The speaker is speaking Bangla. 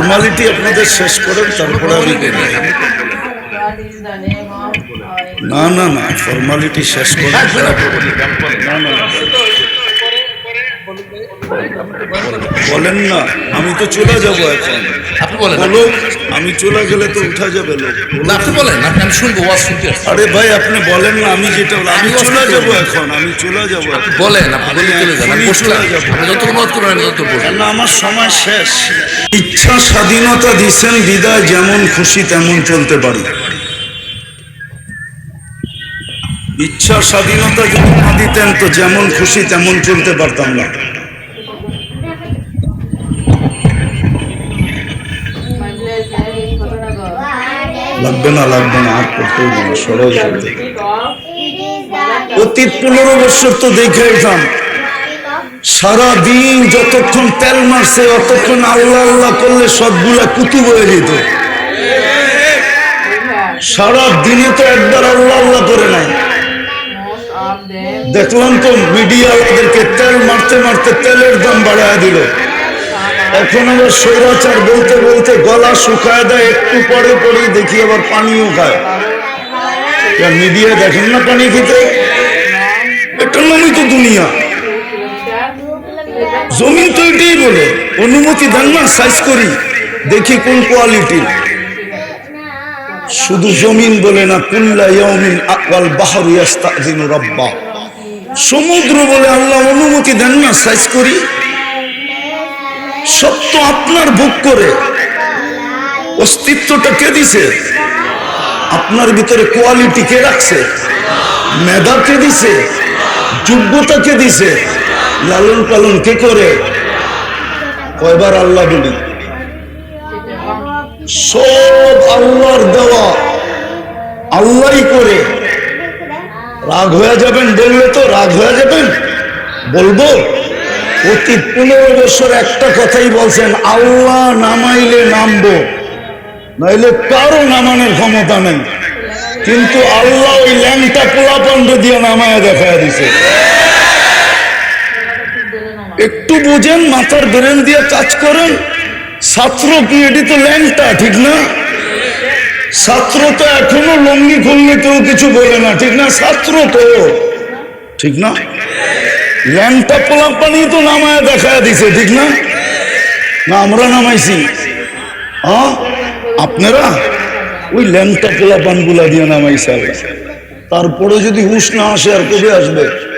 ফর্মালিটি আপনাদের শেষ করেন তারপরে আমি না না না ফর্মালিটি শেষ করেন। না না না। বলেন না আমি তো চলে যাব এখন। বলেন। বলো আমি চলে গেলে তো উঠা যাবে লোক না, আপনি বলেন আপনি আমি শুনব ওয়াজ শুনতে আরে ভাই আপনি বলেন না আমি যেটা আমি চলে যাব এখন আমি চলে যাব বলেন আপনি বলে চলে যান আমি বসলাম। আপনি যত মত করবেন আমি তত বসবো। কেন আমার সময় শেষ। ইচ্ছা স্বাধীনতা দিছেন বিদায় যেমন খুশি তেমন চলতে পারি। ইচ্ছা স্বাধীনতা যদি না দিতেন তো যেমন খুশি তেমন চলতে পারতাম না। লাগবে না লাগবে না আর করতে না সরল অতীত পনেরো বছর তো দেখে এলাম সারা দিন যতক্ষণ তেল মারছে অতক্ষণ আল্লাহ আল্লাহ করলে সবগুলা কুতুব হয়ে যেত. সারা দিনে তো একবার আল্লাহ আল্লাহ করে নাই। দেখলাম তো মিডিয়া ওদেরকে তেল মারতে মারতে তেলের দাম বাড়ায় দিল। বলতে বলতে গলা শুকায় দেয়, একটু পরে পরেই দেখি আবার পানিও খায়। মিডিয়া দেখেন না পানি খেতে? তো দুনিয়া। তো এটাই বলে, অনুমতি দেন না, সাইজ করি, দেখি কোন কোয়ালিটির শুধু জমিন বলে না, কুল্লা ইয়াউমিন আকওয়াল বাহরু সমুদ্র বলে আল্লাহ অনুমতি দেন না, সাইজ করি। তো আপনার ভোগ করে। অস্তিত্বটা কে দিছে? আপনার ভিতরে কোয়ালিটি কে রাখছে? মেধা কে দিছে? যোগ্যতা কে দিছে? লালন পালন কে করে? কয়বার আল্লাহ বলি? সব আল্লাহর দেওয়া আল্লাহই করে। রাগ হয়ে যাবেন, বললে তো রাগ হয়ে যাবেন। বলব? অতীত পনেরো বছর একটা কথাই বলছেন, আল্লাহ নামাইলে নামবো, নইলে কারও নামানোর ক্ষমতা নেই। কিন্তু আল্লাহ ওই ল্যাংটা পোলাপন্ড দিয়ে নামায় দেখা দিছে। একটু বুঝেন, মাথার ব্রেন দিয়ে কাজ করেন, ছাত্র কি এটি তো ল্যাংটা, ঠিক না? ছাত্র তো এখনও লঙ্গি খুললে কেউ কিছু বলে না, ঠিক না? ছাত্র তো, ঠিক না? ল্যাংটা পোলাপানি তো নামায় দেখা দিছে, ঠিক না? না, আমরা নামাইছি। আপনারা? ওই ল্যাংটা পোলাপানগুলা দিয়ে নামাইছে তারপরে যদি হুশ না আসে আর কবে আসবে?